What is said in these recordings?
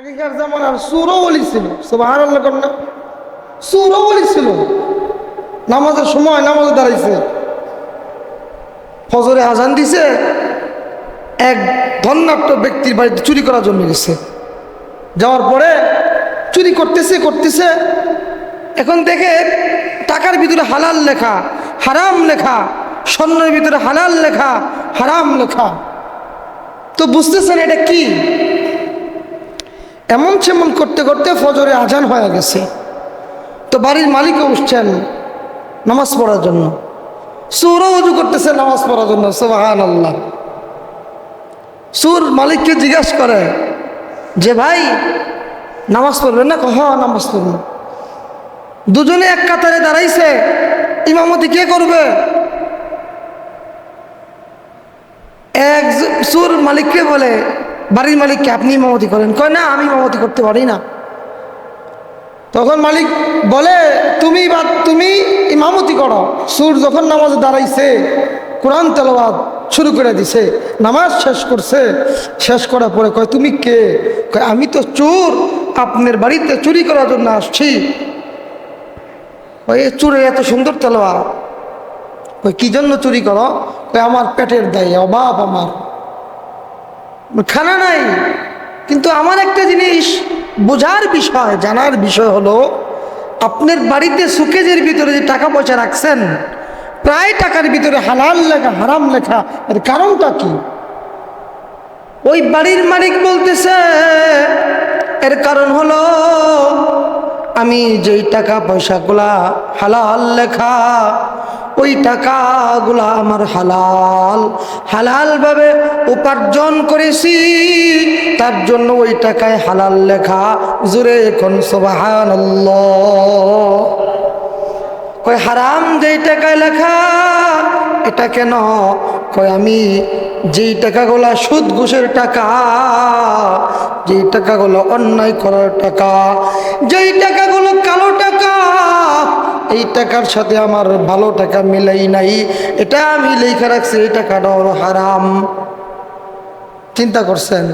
আগেকার জামানার সুরও বলি ছিল সুবাহার না। সুরও বলি ছিল। নামাজের সময় নামাজে দাঁড়াইছে। ফজরে আজান দিছে, এক ধন্যাট্য ব্যক্তির বাড়িতে চুরি করার জন্য গেছে। যাওয়ার পরে চুরি করতেছে করতেছে। এখন দেখে টাকার ভিতরে হালাল লেখা, হারাম লেখা, স্বর্ণের ভিতরে হালাল লেখা, হারাম লেখা। তো বুঝতেছেন এটা কি? এমন সেমন করতে করতে ফজরে আজান হয়ে গেছে। তো বাড়ির মালিকও উঠছেন নামাজ পড়ার জন্য। সুরও উজু করতেছে নামাজ পড়ার জন্য সোহান আল্লাহ সুর মালিককে জিজ্ঞাসা করে যে, ভাই, নামাজ পড়বেন না? কহ নামাজ পড়বেন দুজনে এক কাতারে দাঁড়াইছে, ইমামতি কে করবে? এক সুর মালিককে বলে বাড়ির মালিককে আপনি ইমামতি করেন। কয়, না, আমি ইমামতি করতে পারি না। তখন মালিক বলে, তুমি বা, তুমি ইমামতি করো। সুর যখন নামাজে দাঁড়াইছে, কোরআন তেলাওয়াত শুরু করে দিছে, নামাজ শেষ করছে, শেষ করার পরে কয়, তুমি কে? কয়, আমি তো চোর, আপনার বাড়িতে চুরি করার জন্য আসছি। ওই চুরের এত সুন্দর তেলোয়া ওই কি জন্য চুরি করো? আমার পেটের দায় অভাব আমার। খানা নাই। কিন্তু আমার একটা জিনিস বোঝার বিষয়, জানার বিষয় হলো, আপনার বাড়িতে সুকেজের ভিতরে যে টাকা পয়সা রাখছেন, প্রায় টাকার ভিতরে হালাল লেখা, হারাম লেখা, এর কারণটা কি? ওই বাড়ির মালিক বলতেছে, এর কারণ হলো আমি যেই টাকা পয়সাগুলা হালাল লেখা, ওই টাকাগুলা আমার হালাল, হালালভাবে উপার্জন করেছি, তার জন্য ওই টাকায় হালাল লেখা। জুড়ে এখন সোবাহান কই হারাম যেই টাকায় লেখা, এটা কেন কই আমি যেই টাকাগুলা সুদ, ঘুষের টাকা, যেই টাকাগুলো অন্যায় করার টাকা, যেই টাকাগুলো কালো টাকা, এই টাকার সাথে আমার ভালো টাকা মিলাই নাই। এটা আমি লেখা রাখছি, এই টাকাটা হলো হারাম। চিন্তা করছেন?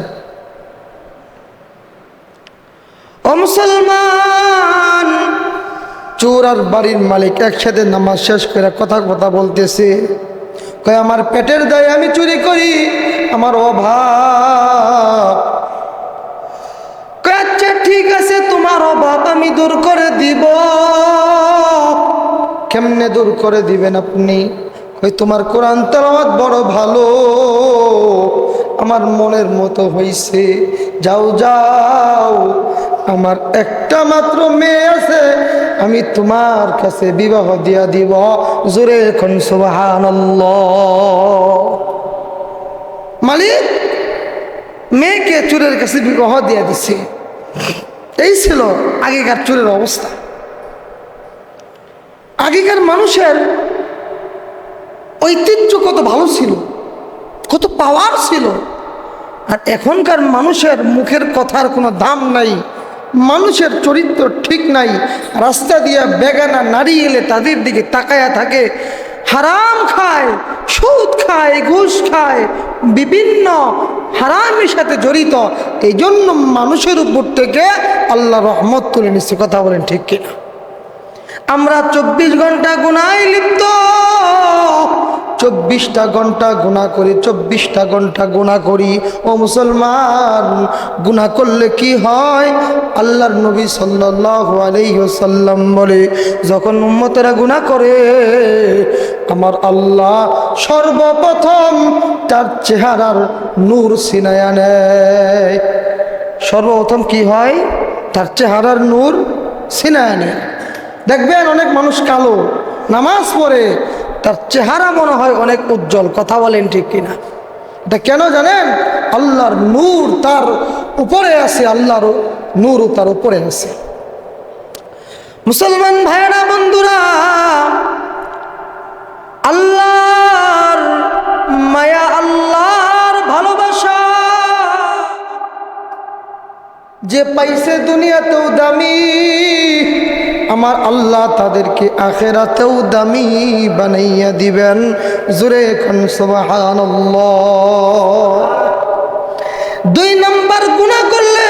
ও মুসলমান, চোর আর বাড়ির মালিক একসাথে নামাজ শেষ করে কথা কথা বলতেছে। কয়, আমার পেটের দায় আমি চুরি করি, আমার অভাব। আচ্ছা ঠিক আছে, তোমার অভাব আমি দূর করে দিব। কেমনে দূর করে দিবেন আপনি? কই তোমার কোরআন তেলাওয়াত বড় ভালো, আমার মনের মতো হইছে। যাও যাও আমার একটা মাত্র মেয়ে আছে, আমি তোমার কাছে বিবাহ দিয়া দিব। জোরে এখন সুবাহান মালিক, মেয়েকে চুরের কাছে বিবাহ দিয়া দিছে। এই ছিল আগেকার চুরের অবস্থা। আগেকার মানুষের ঐতিহ্য কত ভালো ছিল, কত পাওয়ার ছিল। আর এখনকার মানুষের মুখের কথার কোনো দাম নাই। মানুষের চরিত্র ঠিক নাই, রাস্তা দিয়া বেগানা নারী এলে তাদের দিকে তাকায়া থাকে, হারাম খায়, সুদ খায়, ঘুষ খায়, বিভিন্ন হারামের সাথে জড়িত। এই জন্য মানুষের উপর থেকে আল্লাহ রহমত তুলে নিচ্ছে, কথা বলেন ঠিক কিনা? আমরা চব্বিশ ঘণ্টা গুনায় লিপ্ত। চব্বিশটা ঘণ্টা গুণা করি, চব্বিশটা ঘণ্টা গুণা করি। ও মুসলমান গুণা করলে কি হয়? আল্লাহর নবী সাল্লাহ আলাইসাল্লাম বলে, যখন উম্মতেরা গুণা করে, আমার আল্লাহ সর্বপ্রথম তার চেহারার নূর সিনায়া নেয় সর্বপ্রথম কি হয়? তার চেহারার নূর সিনায়া নেয় দেখবেন অনেক মানুষ কালো, নামাজ পড়ে তার চেহারা মনে হয় অনেক উজ্জ্বল, কথা বলেন ঠিক কিনা। এটা কেন জানেন? আল্লাহর নূর তার উপরে আছে, আল্লাহর নূর তার উপরে আছে। মুসলমান ভাইরা বন্ধুরা, আল্লাহর মায়া, আল্লাহর ভালোবাসা যে পাইছে দুনিয়াতেও দামি আমার আল্লাহ তাদেরকে আখেরাতেও দামি বানাইয়া দিবেন। জুরে এখন সবাহান দুই নম্বর গুণা করলে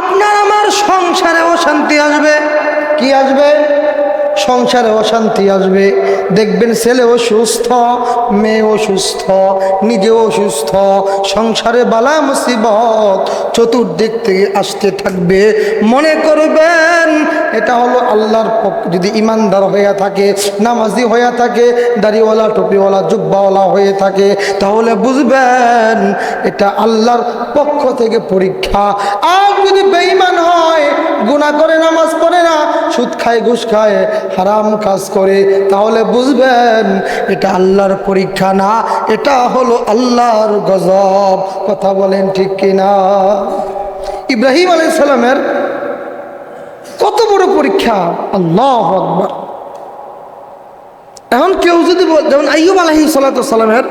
আপনার আমার সংসারে অশান্তি আসবে। কি আসবে? সংসারে অশান্তি আসবে। দেখবেন ছেলে অসুস্থ, মেয়ে অসুস্থ নিজে অসুস্থ, সংসারে বালা মুসিবত চতুর্দিক থেকে আসতে থাকবে। মনে করবেন এটা হলো আল্লাহর পক্ষ। যদি ইমানদার হইয়া থাকে, নামাজি হইয়া থাকে, দাড়িওয়ালা, টুপিওয়ালা, জুব্বাওয়ালা হয়ে থাকে, তাহলে বুঝবেন এটা আল্লাহর পক্ষ থেকে পরীক্ষা। আর যদি বেঈমান হয়, গুনাহ করে, নামাজ পড়ে না, সুদ খায়, ঘুষ খায়, হারাম কাজ করে, তাহলে বুঝবেন এটা আল্লাহর পরীক্ষা না, এটা হলো আল্লাহর গজব। কথা বলেন ঠিক কিনা? ইব্রাহিম আলাইসালামের কত বড় পরীক্ষা। আল্লাহ আকবর। এখন কেউ যদি যেমন আইয়ুব আলহি সালাতামের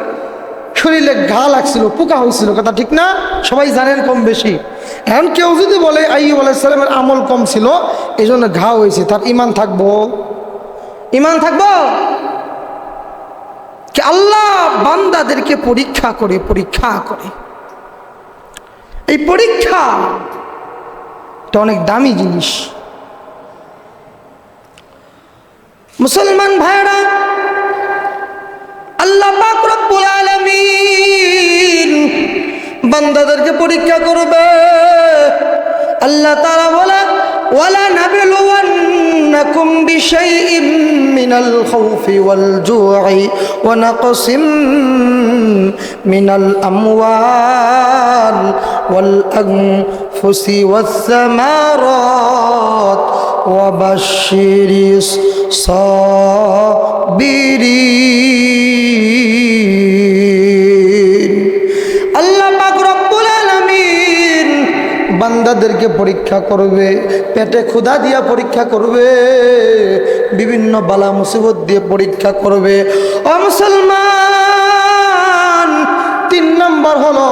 শরীরে ঘা লাগছিল, পোকা হয়েছিল, কথা ঠিক না? সবাই জানেন কম বেশি। এখন কেউ যদি বলে আইয়ুব আলাইসালামের আমল কম ছিল এই জন্য ঘা হয়েছে, তার ইমান থাকব। ইমান থাকব? আল্লাহ বান্দাদেরকে পরীক্ষা করে পরীক্ষা করে। এই পরীক্ষা এটা অনেক দামি জিনিস। মুসলমান ভাইরা আল্লাহ পাক রব্বুল আলামিন বান্দাদেরকে পরীক্ষা করবে। আল্লাহ তারা বলে, ওয়ালা নাবিলুওয়ান্নাকুম বিশাইইম মিনাল খাউফি ওয়াল জুই ওয়া নাকসিম মিনাল আমওয়াল ওয়াল আনফুসি ওয়াস সামারাত ওয়া বাশশিরিস সবিরি আল্লাহ বান্দাদেরকে পরীক্ষা করবে, পেটে ক্ষুধা দিয়া পরীক্ষা করবে, বিভিন্ন বালা মুসিবত দিয়ে পরীক্ষা করবে। ও মুসলমান, তিন নম্বর হলো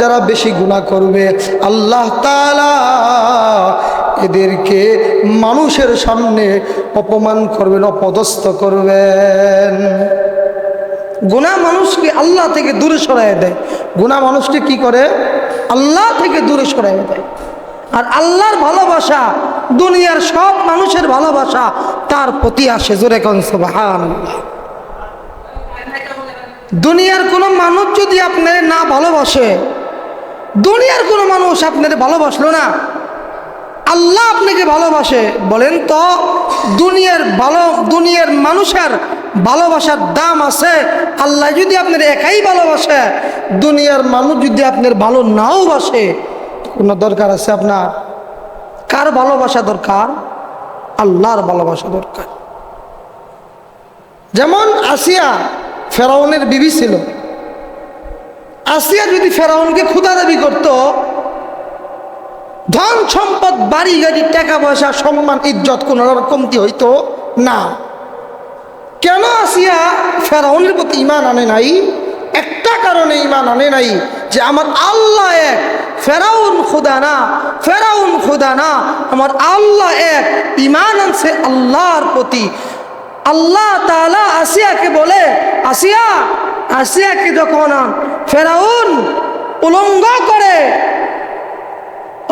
যারা বেশি গুণা করবে, আল্লাহ তালা এদেরকে মানুষের সামনে অপমান করবেন, অপদস্থ করবেন। গুণা মানুষকে আল্লাহ থেকে দূরে সরাই দেয়। গুণা মানুষকে কি করে? আল্লাহ থেকে দূরে সরাই দেয়। আর আল্লাহর ভালোবাসা, দুনিয়ার সব মানুষের ভালোবাসা, তার প্রতি আসে জোরে কনসবাহান দুনিয়ার কোনো মানুষ যদি আপনার না ভালোবাসে, দুনিয়ার কোনো মানুষ আপনার ভালোবাসলো না আল্লাহ আপনাকে ভালোবাসে, বলেন তো, দুনিয়ার ভালো, দুনিয়ার মানুষের ভালোবাসার দাম আছে। আল্লাহ যদি আপনার একাই ভালোবাসে, দুনিয়ার মানুষ যদি আপনার ভালো নাও বাসে, কোনো দরকার আছে আপনার? কার ভালোবাসা দরকার? আল্লাহর ভালোবাসা দরকার। যেমন আসিয়া ফেরাউনের বিবি ছিল। আসিয়া যদি ফেরাউনকে ক্ষুদা দাবি করতো ধন সম্পদ, বাড়ি, গাড়ি, টাকা পয়সা, সম্মান, ইজ্জত, কোনো কমতি হইতো না। কেন আসিয়া ফেরাউনের প্রতি ইমান আনে নাই? একটা কারণে ইমান আনে নাই যে আমার আল্লাহ এক, ফেরাউন খুদা না, ফেরাউন খুদা না, আমার আল্লাহ এক ইমান আনছে আল্লাহর প্রতি। আল্লাহ তাআলা আসিয়াকে বলে, আসিয়া, আসিয়াকে যখন ফেরাউন উলঙ্গ করে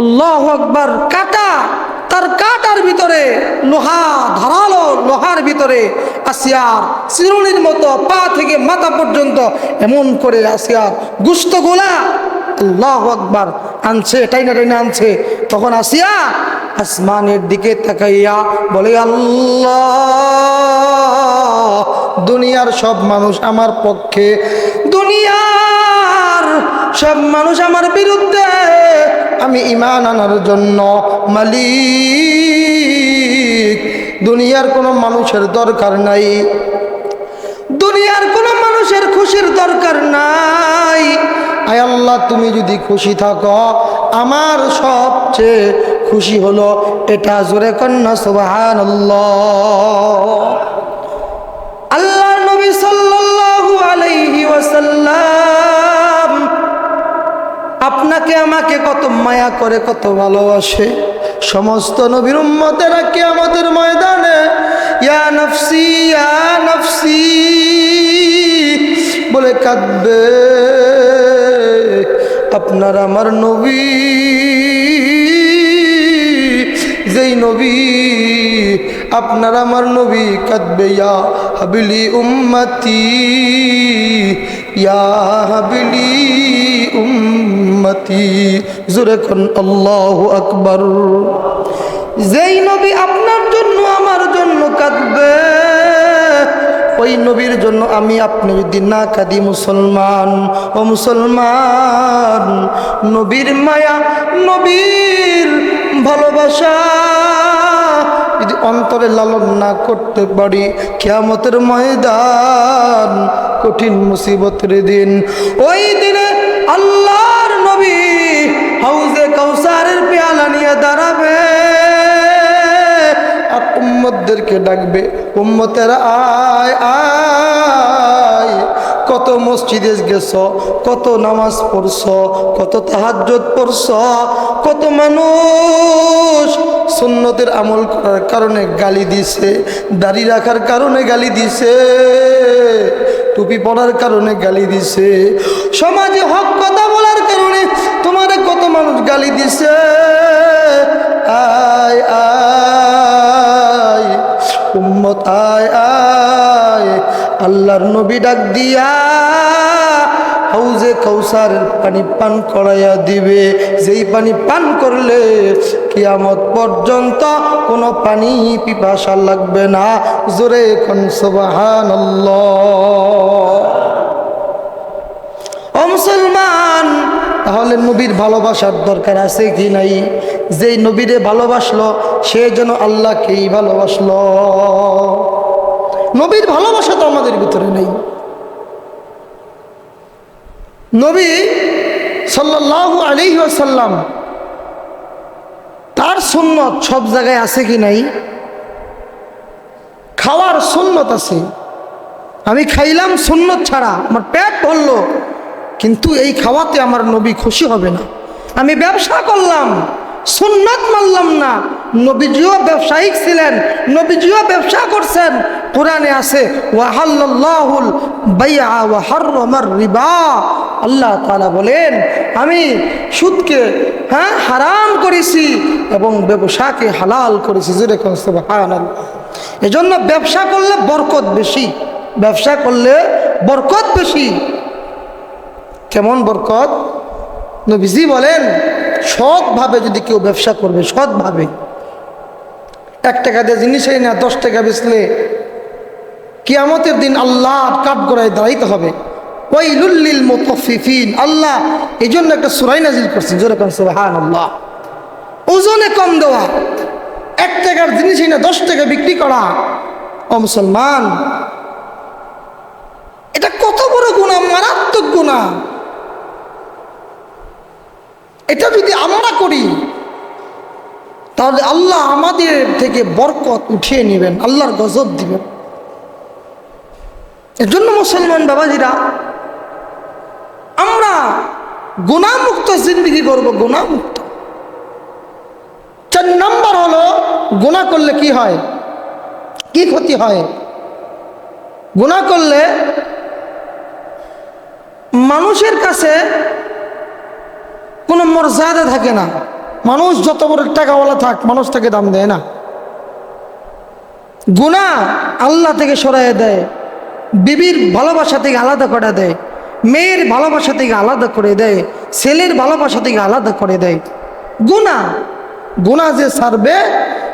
আল্লাহ আকবার, কাটা, তার কাটার ভিতরে লোহা, ধারালো লোহার ভিতরে আসিয়ার চিরুনির মতো পা থেকে মাথা পর্যন্ত এমন করে আসিয়ার গুস্ত গোলা আল্লাহ আকবার আনছে, টাইনা টাইনা আনছে। তখন আসিয়া আসমানের দিকে তাকাইয়া বলে, আল্লাহ, দুনিয়ার সব মানুষ আমার পক্ষে, দুনিয়ার সব মানুষ আমার বিরুদ্ধে আমি ইমান আনার জন্য মালিক। দুনিয়ার কোনো মানুষের দরকার নাই। দুনিয়ার কোনো মানুষের খুশির দরকার নাই। আয় আল্লাহ, তুমি যদি খুশি থাকো, আমার সবচেয়ে খুশি হলো এটা জোরে কন্যা সুবাহান আল্লাহ নবী সাল্লাল্লাহু আলাইহি ওয়াসাল্লাম আপনাকে আমাকে কত মায়া করে, কত ভালোবাসে। সমস্ত নবীর উম্মতেরা কি আমাদের ময়দানে, ইয়া নফসি ইয়া নফসি বলে কাঁদবে। আপনার আমার নবী, যেই নবী, আপনার আমার নবী কাঁদবে, ইয়া হাবিলি উম্মতি, ইয়া হাবিলি উম্মতি। জোরে কোন আল্লাহ আকবর। যেই নবী আপনার জন্য, আমার জন্য কাঁদবে, ওই নবীর জন্য আমি আপনি যদি না কাঁদি মুসলমান, ও মুসলমান, নবীর মায়া, নবীর ভালোবাসা যদি অন্তরে লালন না করতে পারি, কেয়ামতের ময়দান কঠিন মুসিবতের দিন। ওই দিনে আল্লাহর নিয়ে দাঁড়াবে। আর উম্মতদেরকে ডাকবে, উম্মতের, আয় আয়। কত মসজিদে গেছ, কত নামাজ পড়ছ, কত তাহাজ্জত পড়ছ, কত মানুষ সুন্নতের আমল করার কারণে গালি দিছে, দাড়ি রাখার কারণে গালি দিছে, টুপি পরার কারণে গালি দিছে। সমাজে হক কথা বলার কারণে তোমারে কত মানুষ গালি দিছে। আয় আয়, উম্মত, আয় আয়। আল্লাহর নবী ডাক দিয়া হাউজে কৌসার পানি পান করাইয়া দিবে। যেই পানি পান করলে কিয়ামত পর্যন্ত কোনো পানি পিপাসা লাগবে না। জোরে কোন সুবাহান ও মুসলমান, তাহলে নবীর ভালোবাসার দরকার আছে কি নাই? যেই নবীরে ভালোবাসলো, সে যেন আল্লাহকেই ভালোবাসলো। নবীর ভালোবাসা তো আমাদের ভিতরে নেই। নবী সাল্লাহ আলী সাল্লাম তার সুন্নত সব জায়গায় আছে কি নাই? খাওয়ার সুন্নত আছে। আমি খাইলাম সুন্নত ছাড়া, আমার পেট ভরলো। কিন্তু এই খাওয়াতে আমার নবী খুশি হবে না। আমি ব্যবসা করলাম, সুন্নত মানলাম না। নবীজিও ব্যবসায়িক ছিলেন, নবীজিও ব্যবসা করছেন। কোরআনে আছে ওয়াহাল্লাহুল বাইয়া ওয়া হাররামার রিবা। আল্লাহ তাআলা বলেন, আমি সুদকে হ্যাঁ হারাম করেছি এবং ব্যবসাকে হালাল করেছি। কোন সুবহানাল্লাহ। এজন্য ব্যবসা করলে বরকত বেশি, ব্যবসা করলে বরকত বেশি। কেমন বরকত? নবীজি বলেন সৎভাবে যদি কেউ ব্যবসা করবে, সৎভাবে। এক টাকা দিয়ে জিনিসই না, দশ টাকা বেচলে কিয়ামতের দিন আল্লাহ কাঠ গড়ায় দাঁড়াইতে হবে। ওই লুল্লিল মোতফিফিন আল্লাহ এই জন্য একটা সুরাই নাজিল করছেন যেরকম সুবাহান আল্লাহ ওজনে কম দেওয়া, এক টাকার জিনিসই না, দশ টাকা বিক্রি করা। ও মুসলমান, এটা কত বড় গুণা মারাত্মক গুণা এটা যদি আমরা করি, তাহলে আল্লাহ আমাদের থেকে বরকত উঠিয়ে নেবেন, আল্লাহর গজব দিবেন। এর জন্য মুসলমান বাবাজিরা, আমরা গুণামুক্ত জিন্দগি করব, গুণামুক্ত। চার নাম্বার হলো, গুণা করলে কি হয়? কি ক্ষতি হয়? গুণা করলে মানুষের কাছে কোনো মর্যাদা থাকে না। মানুষ যত বড় টাকাওয়ালা থাক, মানুষ তাকে দাম দেয় না। গুণা আল্লাহ থেকে সরাইয়ে দেয়। বিবির ভালোবাসা থেকে আলাদা করে দেয়। মেয়ের ভালোবাসা থেকে আলাদা করে দেয়। ছেলের ভালোবাসা থেকে আলাদা করে দেয়। গুণা গুণা যে সারবে,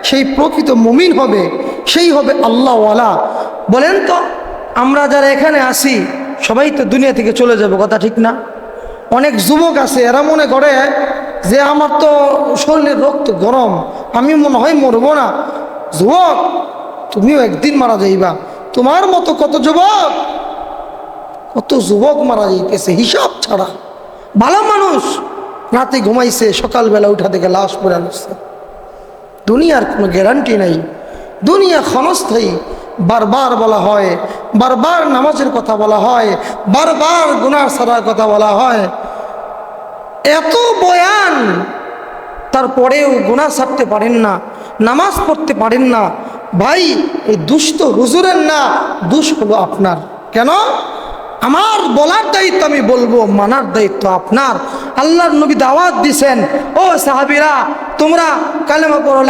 সেই প্রকৃত মুমিন হবে, সেই হবে আল্লাহওয়ালা। বলেন তো, আমরা যারা এখানে আসি সবাই তো দুনিয়া থেকে চলে যাবে, কথা ঠিক না? অনেক যুবক আছে, এরা মনে করে যে আমার তো শরীরের রক্ত গরম, আমি মনে হয় মরবো না। যুবক, তুমিও একদিন মারা যাইবা। তোমার মতো কত যুবক কত যুবক মারা যাইতেছে হিসাব ছাড়া। ভালো মানুষ, রাতে ঘুমাইছে, সকালবেলা উঠা থেকে লাশ পড়ে আসছে দুনিয়ার কোনো গ্যারান্টি নাই। দুনিয়া ক্ষণস্থায়ী। বারবার বলা হয়, বারবার নামাজের কথা বলা হয়, বারবার গুনার সারার কথা বলা হয়। এত বয়ান, তারপরেও গুণা সারতে পারেন না, নামাজ পড়তে পারেন না। ভাই, এই দুষ্ট হুজুরের না, দুষ হলো আপনার। কেন? আমার বলার দায়িত্ব আমি বলব, মানার দায়িত্ব আপনার। আল্লাহর নবী দাওয়াত দিছেন, ও সাহাবিরা, তোমরা কালেমা পড়ো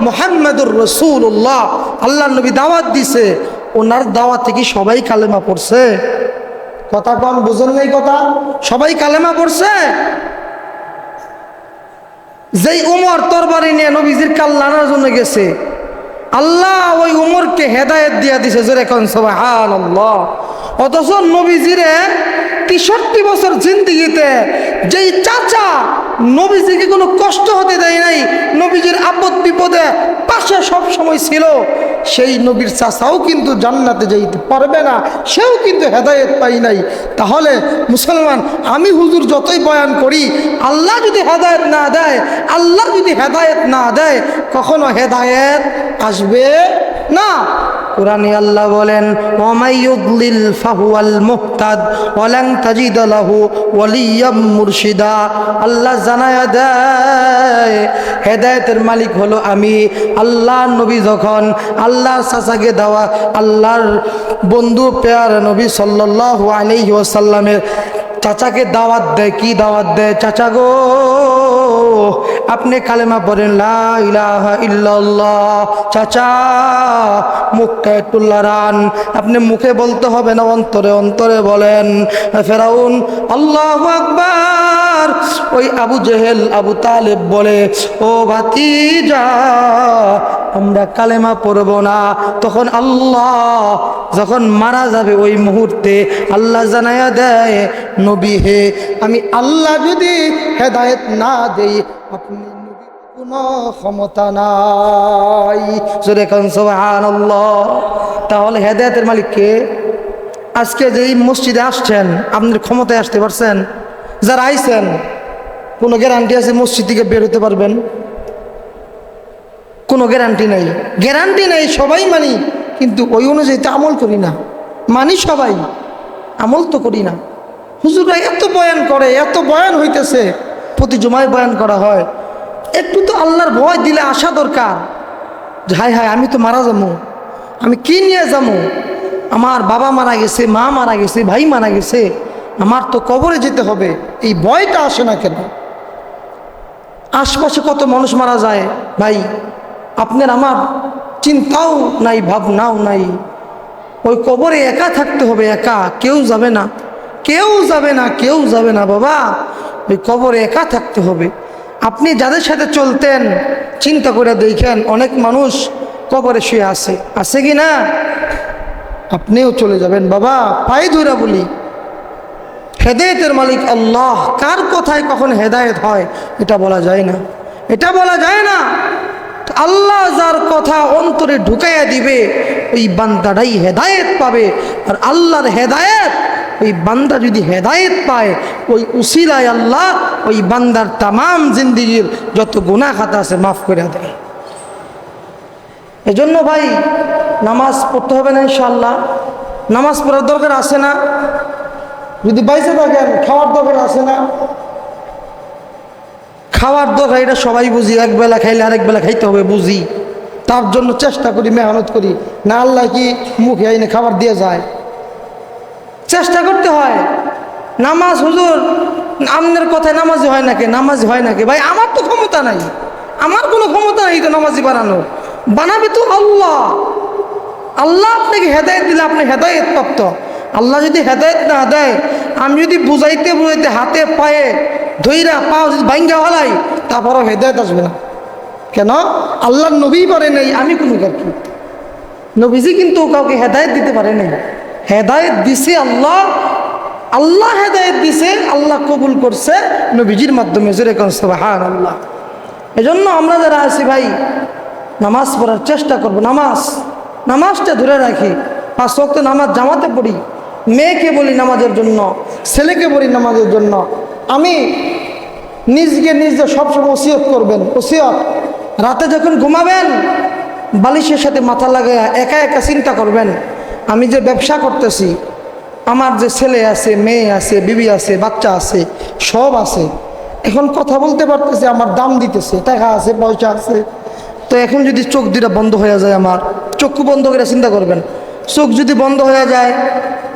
মুহাম্মাদুর রাসূলুল্লাহ। আল্লাহর নবী দাওয়াত দিছে, ওনার দাওয়াত থেকে সবাই কালেমা পড়ছে। কথা কম, বুঝেন নাই কথা? সবাই কালেমা পড়ছে? যেই উমর তরবারি নিয়ে নবীজির কাল্লানার জন্য গেছে আল্লাহ ওই উমরকে হেদায়ত দিয়া দিছে জোরে কন সবাই আল্লাহ অথচ নবীজিরে তেষট্টি বছর জিন্দিগিতে যেই চাচা নবীজিকে কোনো কষ্ট হতে দেয় নাই, নবীজির আপদ বিপদে পাশে সব সময় ছিল, সেই নবীর চাচাও কিন্তু জান্নাতে যাইতে পারবে না, সেও কিন্তু হেদায়েত পাই নাই। তাহলে মুসলমান, আমি হুজুর যতই বয়ান করি, আল্লাহ যদি হেদায়েত না দেয়, আল্লাহ যদি হেদায়েত না দেয়, কখনো হেদায়েত আসবে না। কোরআনে আল্লাহ বলেন ওমাইয়ুদলিল ফাহুয়াল মুহতাদ ওয়ালান তাজিদ লাহু ওয়ালিয়াম মুরশিদা। আল্লাহ জানায়া দেয়, হেদায়েতের মালিক হলো আমি আল্লাহ নবী যখন আল্লাহর চাচাকে দেওয়া, আল্লাহর বন্ধু পেয়ার নবী সাল্লাল্লাহু আলাইহি ওয়াসাল্লামের চাচাকে দাওয়াত দেয়, কি দাওয়াত দেয়? চাচা গো আপনি কালেমা পড়েন চাচা, মুখটা একটু লড়ান আপনি মুখে বলতে হবে না, অন্তরে অন্তরে বলেন ফেরাউন, আল্লাহ আকবার। ওই আবু জেহেল, আবু তালেব বলে, ও ভাতিজা, আমরা কালেমা পড়ব না। তখন আল্লাহ যখন মারা যাবে ওই মুহূর্তে, আল্লাহ জানাইয়া দেয়, নবী হে, আমি আল্লাহ যদি হেদায়েত না দেই, আপনি কোনো ক্ষমতা নাই। কান, সুবহানাল্লাহ। তাহলে হেদায়েতের মালিক কে? আজকে যে এই মসজিদে আসছেন, আপনার ক্ষমতায় আসতে পারছেন? যারা আইছেন, কোনো গ্যারান্টি আছে মসজিদ থেকে বের হতে পারবেন? কোনো গ্যারান্টি নাই। গ্যারান্টি নাই, সবাই মানি, কিন্তু ওই অনুযায়ী তো আমল করি না। মানি সবাই, আমল তো করি না। হুজুররা এত বয়ান করে, এত বয়ান হইতেছে, প্রতি জমায় বয়ান করা হয়। একটু তো আল্লাহর ভয় দিলে আসা দরকার। হায় হায়, আমি তো মারা যাব। আমি কি নিয়ে যাব? আমার বাবা মারা গেছে, মা মারা গেছে, ভাই মারা গেছে। আমার তো কবরে যেতে হবে, এই ভয়টা আসে না কেন? আশপাশে কত মানুষ মারা যায়, ভাই, আপনার আমার চিন্তাও নাই, ভাবনাও নাই। ওই কবরে একা থাকতে হবে, একা, কেউ যাবে না। কেউ যাবে না, কেউ যাবে না, বাবা। ওই কবরে একা থাকতে হবে। আপনি যাদের সাথে চলতেন, চিন্তা করে দেখেন, অনেক মানুষ কবরে শুয়ে আছে। আছে কি না? আপনিও চলে যাবেন, বাবা, পায়ে ধরা বলি। হেদায়েতের মালিক আল্লাহ। কার কথায় কখন হেদায়েত হয়, এটা বলা যায় না। এটা বলা যায় না। আল্লাহ যার কথা অন্তরে ঢুকাইয়া দিবে, ওই বান্দাটাই হেদায়েত পাবে। আর আল্লাহর হেদায়েত, ওই বান্দা যদি হেদায়েত পায়, ওই উসিলায় আল্লাহ ওই বান্দার তামাম জিন্দিগির যত গুণা খাতা আছে মাফ করে দেয়। এজন্য ভাই, নামাজ পড়তে হবে না ইনশাল্লাহ নামাজ পড়ার দরকার আছে না? যদি বাইসে থাকেন খাওয়ার দরকার আছে না? খাওয়ার দরকার, এটা সবাই বুঝি। এক বেলা খাইলে আরেক বেলা খাইতে হবে, বুঝি। তার জন্য চেষ্টা করি, মেহনত করি। না আল্লাহ কি মুখে আইনে খাবার দিয়ে যায়? চেষ্টা করতে হয়। নামাজ হুজুর, আমনের কথায় নামাজি হয় নাকি নামাজি হয় নাকি ভাই, আমার তো ক্ষমতা নাই। আমার কোনো ক্ষমতা নেই তো নামাজি বানানোর। বানাবে তো আল্লাহ। আল্লাহ আপনাকে হেদায়ত দিলে আপনি হেদায়ত প্রাপ্ত। আল্লাহ যদি হেদায়ত না দেয়, আমি যদি বুঝাইতে বুঝাইতে হাতে পায়ে ধৈরা পাও যদি ভাঙ্গা হলাই তারপরও হেদায়ত আসবে না। কেন? আল্লাহ নবী পারে নেই, আমি কোনো কি? নবীজি কিন্তু কাউকে হেদায়ত দিতে পারে নাই। হেদায়ত দিছে আল্লাহ আল্লাহ হেদায়ত দিছে, আল্লাহ কবুল করছে নবীজির মাধ্যমে, জোরে হান আল্লাহ এজন্য আমরা যারা আছি ভাই, নামাজ পড়ার চেষ্টা করব, নামাজ, নামাজটা ধরে রাখি। পাঁচ ওয়াক্ত নামাজ জামাতে পড়ি। মেয়েকে বলি নামাজের জন্য, ছেলেকে বলি নামাজের জন্য, আমি নিজকে নিজে সবসময় ওসিয়ত করবেন, ওসিয়ত। রাতে যখন ঘুমাবেন, বালিশের সাথে মাথা লাগায় একা একা চিন্তা করবেন, আমি যে ব্যবসা করতেছি, আমার যে ছেলে আছে, মেয়ে আছে, বিবি আছে, বাচ্চা আছে, সব আছে। এখন কথা বলতে পারতেছে, আমার দাম দিতেছে, টাকা আছে, পয়সা আছে। তো এখন যদি চোখ দুটা বন্ধ হয়ে যায় আমার, চক্ষু বন্ধ করে চিন্তা করবেন। চোখ যদি বন্ধ হয়ে যায়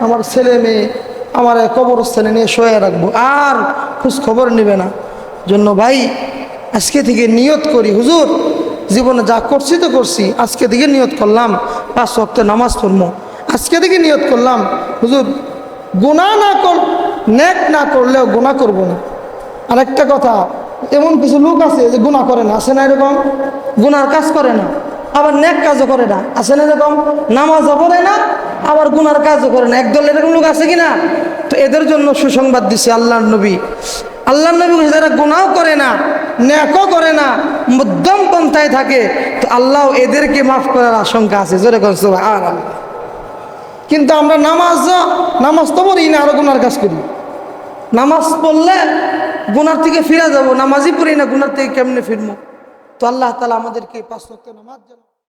আমার ছেলে মেয়ে আমার এই কবরস্থানে নিয়ে শোয়ে রাখব। আর খোঁজ খবর নেবে না। জন্য ভাই, আজকে থেকে নিয়ত করি। হুজুর, জীবনে যা করছি তো করছি। আজকে থেকে নিয়ত করলাম। পাঁচ ওয়াক্ত নামাজ পড়ব। আজকে থেকে নিয়ত করলাম। হুজুর গুণা না কর, নেক না করলেও গুণা করব না। আরেকটা কথা, এমন কিছু লোক আছে যে গুণা করে না। আছে না এরকম? গুনার কাজ করে না। আবার নেক কাজও করে না। আছে না এরকম? নামাজও পড়ে না, আবার গুনার কাজও করে না। একদল এরকম লোক আছে কি না তো এদের জন্য সুসংবাদ দিছে আল্লাহর নবী। আল্লাহর নবী যারা গুনাও করে না ন্যাকও করে না, মধ্যম পন্থায় থাকে। তো আল্লাহ এদেরকে মাফ করার আশঙ্কা আছে। যেরকম আর কিন্তু আমরা নামাজ নামাজ তো পড়ি না, আরও গুনার কাজ করি। নামাজ পড়লে গুনার থেকে ফিরা যাব। নামাজই পড়ি না, গুনার থেকে কেমনে ফিরবো? তো আল্লাহ তালা আমাদেরকে পাঁচ নামাজ যেন